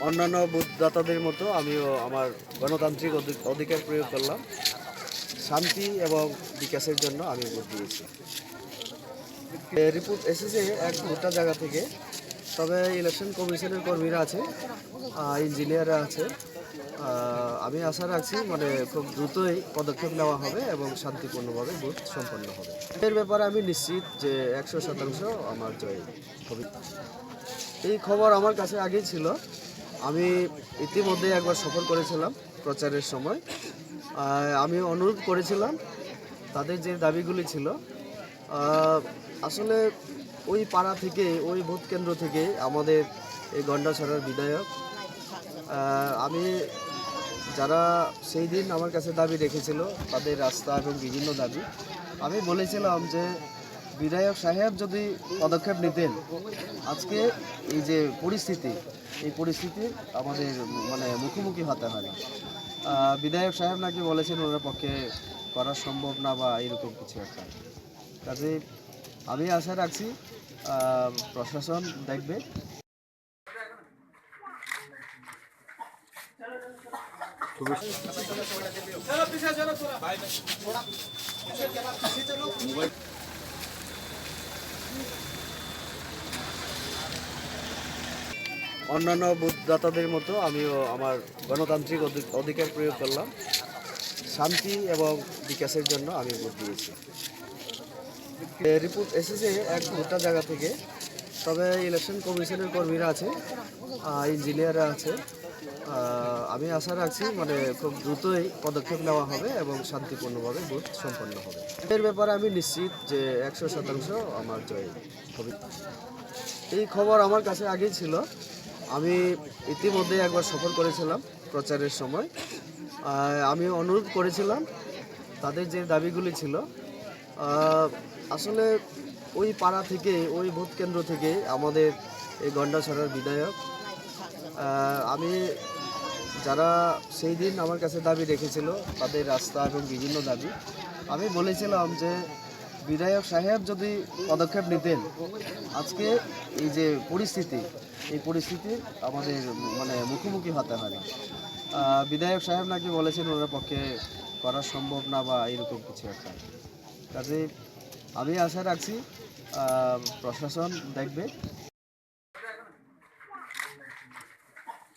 অন্যান্য বুথদাতাদের মতো আমিও আমার গণতান্ত্রিক অধি- অধিকার প্রয়োগ করলাম। শান্তি এবং বিকাশের জন্য আমি ভোট দিয়েছি। রিপোর্ট এসেছে এক গোটা জায়গা থেকে। তবে ইলেকশন কমিশনের কর্মীরা আছে ইঞ্জিনিয়াররা আছে। আমি আশা রাখছি মানে খুব দ্রুতই পদক্ষেপ নেওয়া হবে এবং শান্তিপূর্ণভাবে ভোট সম্পন্ন হবে। এর ব্যাপারে আমি নিশ্চিত যে একশো শতাংশ আমার জয় হবে। এই খবর আমার কাছে আগেই ছিল। আমি ইতিমধ্যে একবার সফর করেছিলাম প্রচারের সময়। আমি অনুরোধ করেছিলাম, তাদের যে দাবিগুলি ছিল আসলে ওই পাড়া থেকে, ওই ভোট কেন্দ্র থেকে আমাদের এই গন্ডাছড়ার বিধায়ক আমি যারা সেই দিন আমার কাছে দাবি রেখেছিল, তাদের রাস্তা এবং বিভিন্ন দাবি, আমি বলেছিলাম যে বিধায়ক সাহেব যদি পদক্ষেপ নিতেন, আজকে এই যে পরিস্থিতি, এই পরিস্থিতির আমাদের মানে মুখোমুখি হতে হয় বিধায়ক সাহেব নাকি বলেছেন ওনার পক্ষে করা সম্ভব না বা এরকম কিছু একটা। কাজে আমি আশা রাখছি প্রশাসন দেখবে। অন্যান্য বুথদাতাদের মতো আমিও আমার গণতান্ত্রিক অধি- অধিকার প্রয়োগ করলাম। শান্তি এবং বিকাশের জন্য আমি ভোট দিয়েছি। রিপোর্ট এসেছে এক গোটা জায়গা থেকে। তবে ইলেকশন কমিশনের কর্মীরা আছে ইঞ্জিনিয়াররা আছে। আমি আশা রাখছি মানে খুব দ্রুতই পদক্ষেপ নেওয়া হবে এবং শান্তিপূর্ণভাবে ভোট সম্পন্ন হবে। এর ব্যাপারে আমি নিশ্চিত যে একশো শতাংশ আমার জয় হবে। এই খবর আমার কাছে আগেই ছিল। আমি ইতিমধ্যে একবার সফর করেছিলাম প্রচারের সময়। আমি অনুরোধ করেছিলাম, তাদের যে দাবিগুলি ছিল আসলে ওই পাড়া থেকে, ওই ভোট কেন্দ্র থেকে আমাদের এই গন্ডাছড়ার বিধায়ক আমি যারা সেই দিন আমার কাছে দাবি রেখেছিল তাদের রাস্তা এবং বিভিন্ন দাবি, আমি বলেছিলাম যে বিধায়ক সাহেব যদি পদক্ষেপ নিতেন, আজকে এই যে পরিস্থিতি, এই পরিস্থিতির আমাদের মানে মুখোমুখি হতে হয় বিধায়ক সাহেব নাকি বলেছেন ওনার পক্ষে করা সম্ভব না বা এরকম কিছু একটা। কাজে আমি আশা রাখছি প্রশাসন দেখবে।